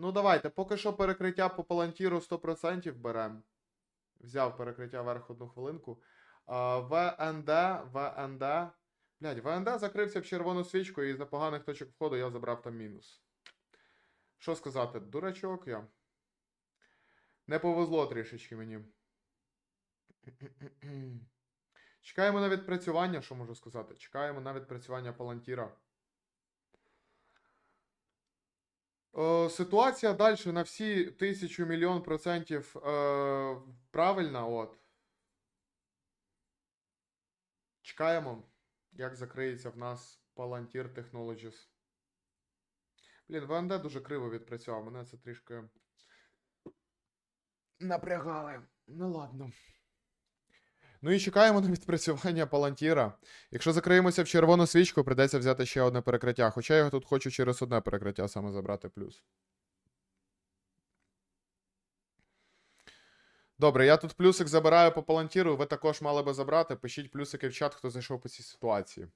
Ну, давайте, поки що перекриття по палантіру 100% беремо. Взяв перекриття вверх одну хвилинку. ВНД, ВНД. Блядь, ВНД закрився в червону свічку, і за поганих точок входу я забрав там мінус. Що сказати, дурачок я. Не повезло трішечки мені. Чекаємо на відпрацювання, що можу сказати? Чекаємо на відпрацювання палантіра. Е, ситуація далі на всі тисячу мільйон процентів е, правильна. От. Чекаємо, як закриється в нас Palantir Technologies. Блін, ВНД дуже криво відпрацював. Мене це трішки напрягали. Ну ладно. Ну і чекаємо на відпрацювання Палантіра. Якщо закриємося в червону свічку, прийдеться взяти ще одне перекриття. Хоча я тут хочу через одне перекриття саме забрати плюс. Добре, я тут плюсик забираю по палантіру. Ви також мали би забрати. Пишіть плюсики в чат, хто зайшов по цій ситуації.